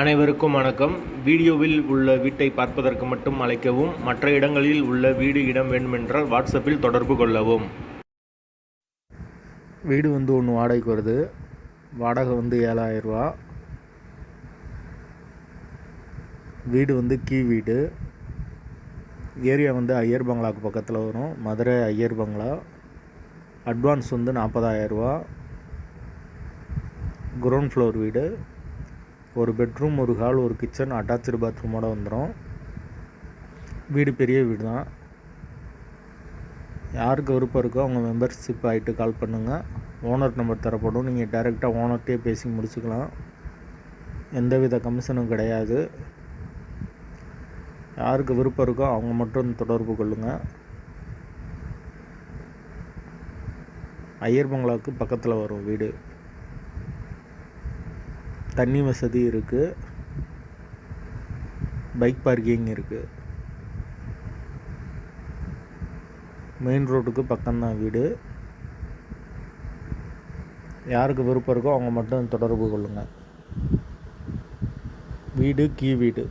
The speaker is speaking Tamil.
அனைவருக்கும் வணக்கம். வீடியோவில் உள்ள வீட்டை பார்ப்பதற்கு மட்டும் அழைக்கவும் மற்ற இடங்களில் உள்ள வீடு இடம் வேண்டுமென்றால் வாட்ஸ்அப்பில் தொடர்பு கொள்ளவும். வீடு வந்து ஒன்று வாடகைக்கு வருது. வாடகை வந்து ஏழாயிரரூவா வீடு வந்து கீ வீடு. ஏரியா வந்து ஐயர் பங்களாக்கு பக்கத்தில் வரும். மதுரை ஐயர் பங்களா. அட்வான்ஸ் வந்து நாற்பதாயிரரூவா கிரவுண்ட் ஃப்ளோர் வீடு. ஒரு பெட்ரூம் ஒரு ஹால் ஒரு கிச்சன் அட்டாச்சு பாத்ரூமோட வந்துடும் வீடு பெரிய வீடு தான் யாருக்கு விருப்பம் இருக்கோ அவங்க மெம்பர்ஷிப் ஆகிட்டு கால் பண்ணுங்கள் ஓனர் நம்பர் தரப்படும். நீங்கள் டைரெக்டாக ஓனர்கிட்டே பேசி முடிச்சுக்கலாம். எந்தவித கமிஷனும் கிடையாது. யாருக்கு விருப்பம் இருக்கோ அவங்க மட்டும் தொடர்பு கொள்ளுங்கள் ஐயர் பங்களாவுக்கு பக்கத்தில் வரும் வீடு. தண்ணி வசதி இருக்குது பைக் பார்க்கிங் இருக்குது மெயின் ரோட்டுக்கு பக்கம்தான் வீடு. யாருக்கு விருப்பம் இருக்கோ அவங்க மட்டும் தொடர்பு கொள்ளுங்கள் வீடு கீ வீடு.